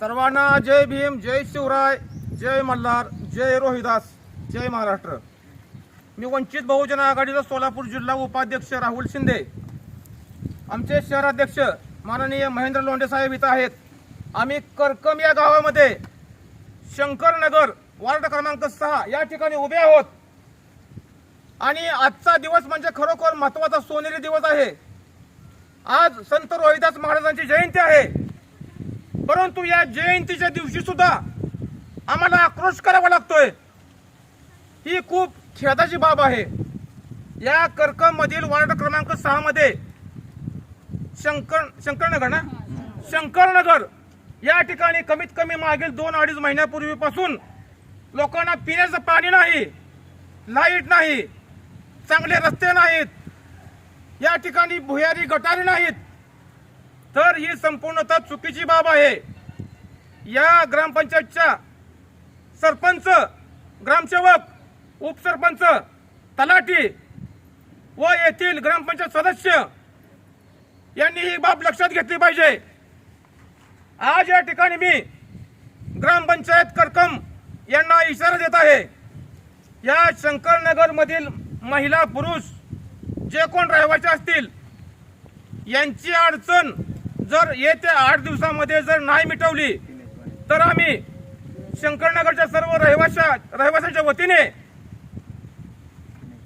सर्वांना जय भीम जय शिवराय जय मल्हार जय रोहिदास जय महाराष्ट्र. मी वंचित बहुजन आघाडीचा सोलापूर जिल्हा उपाध्यक्ष राहुल शिंदे. आमचे शहराध्यक्ष माननीय महेंद्र लोंढे साहेब इथं आहेत. आम्ही करकम या गावामध्ये शंकरनगर वार्ड क्रमांक सहा या ठिकाणी उभे आहोत. आणि आजचा दिवस म्हणजे खरोखर महत्त्वाचा सोनेरी दिवस आहे. आज संत रोहिदास महाराजांची जयंती आहे. परंतु या जयंतीच्या दिवशी सुद्धा आम्हाला आक्रोश करावा लागतोय. ही खूप खेदाची बाब आहे. या कर्कमधील वार्ड क्रमांक सहा मध्ये शंकर शंकरनगर ना? शंकरनगर या ठिकाणी कमीत कमी मागील दोन अडीच महिन्यापूर्वीपासून लोकांना पिण्याचं पाणी नाही लाइट नाही चांगले रस्ते नाहीत. या ठिकाणी भुयारी गटारी नाहीत. तर ही संपूर्णतः चुकीची बाब आहे. या ग्रामपंचायतच्या सरपंच ग्रामसेवक उपसरपंच तलाठी व येथील ग्रामपंचायत सदस्य यांनी ही बाब लक्षात घेतली पाहिजे. आज या ठिकाणी मी ग्रामपंचायत करकम यांना इशारा देत आहे. या शंकरनगरमधील महिला पुरुष जे कोण रहिवासी असतील यांची अडचण जर येत्या आठ दिवसामध्ये जर नाही मिटवली तर आम्ही शंकरनगरच्या सर्व रहिवाशा रहिवाशांच्या वतीने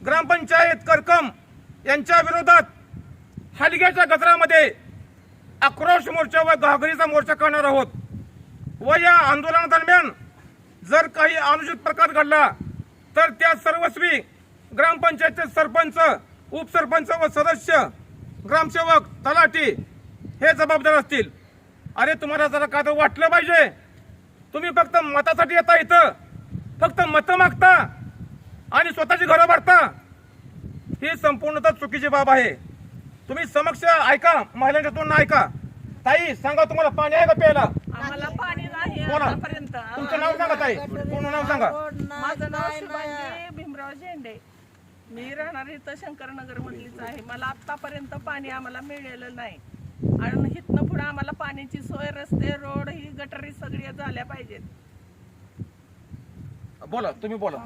ग्रामपंचायत करकम यांच्या विरोधात हलग्याच्या गजरामध्ये आक्रोश मोर्चा व घागरीचा मोर्चा करणार आहोत. व या आंदोलनादरम्यान जर काही अनुचित प्रकार घडला तर त्या सर्वस्वी ग्रामपंचायतचे सरपंच उपसरपंच व सदस्य ग्रामसेवक तलाठी हे जबाबदार असतील. अरे तुम्हाला जरा काय तर वाटलं पाहिजे? तुम्ही फक्त मतासाठी येता इथं. फक्त मतं मागता आणि स्वतःची घरं भरता. ही संपूर्णतः चुकीची बाब आहे. तुम्ही समक्ष ऐका महिलांच्या तोंड ऐका. ताई सांगा तुम्हाला पाणी आहे का प्यायला? आम्हाला पाणी नाही बोला. आतापर्यंत. तुमचं नाव सांगा ताई. पूर्ण नाव सांगा. माझं नाव भीमराव झेंडे. मी राहणार इथं शंकरनगर मधलीच आहे. मला आतापर्यंत पाणी आम्हाला मिळालेलं नाही. आणि इथनं पुढे आम्हाला पाण्याची सोय रस्ते रोड ही गटारी सगळी झाल्या पाहिजेत. बोला तुम्ही बोला.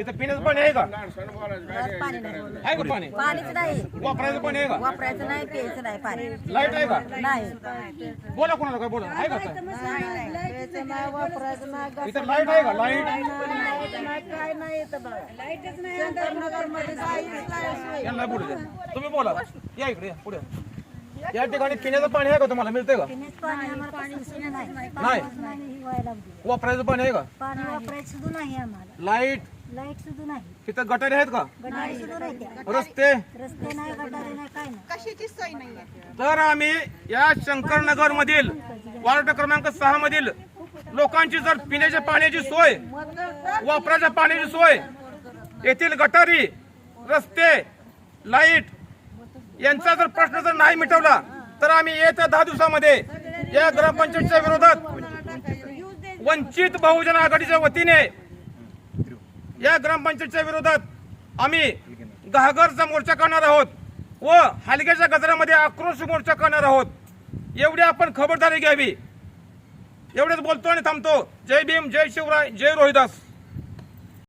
इथं पिण्याचं पाणी आहे का? पाणी नाही आहे का पाणी? पाणीच नाही. वापरायचं पाणी आहे का? वापरायचं नाही प्यायचं नाही पाणी. लाइट आहे का? नाही. बोला कोणाला काय बोला. आहे का काय? प्यायचं नाही वापरायचं नाही इथं लाइट आहे का? लाइट? काय नाही येतं बघा. लाईटच नाही. शंकरनगरमध्ये यांना पुढे द्या. तुम्ही बोला. या इकडे या, पुढे. या ठिकाणी पिण्याचं पाणी आहे का तुम्हाला? मिळतंय का? पाणी आम्हाला पाणी सुद्धा नाही. व्हायला लागली. वापरायचं पाणी आहे का? पाणी वापरायचं सुद्धा नाही आम्हाला. लाइट? लाइट सुद्धा नाही. तिथं गटारी आहेत का? गटारी सुद्धा नाही त्या. रस्ते? रस्ते नाही गटारी नाही काय नाही. तर आम्ही या शंकरनगर मधील वार्ड क्रमांक सहा मधील लोकांची जर पिण्याच्या पाण्याची सोय वापराच्या पाण्याची सोय येथील गटारी रस्ते लाइट यांचा जर प्रश्न जर नाही मिटवला तर आम्ही येत्या दहा दिवसामध्ये या ग्रामपंचायतच्या विरोधात वंचित बहुजन आघाडीच्या वतीने या ग्रामपंचायतच्या विरोधात आम्ही घागरचा मोर्चा करणार आहोत व हलग्याच्या गजरामध्ये आक्रोश मोर्चा करणार आहोत. एवढी आपण खबरदारी घ्यावी. एवढेच बोलतो आणि थांबतो. जय भीम जय शिवराय जय रोहिदास.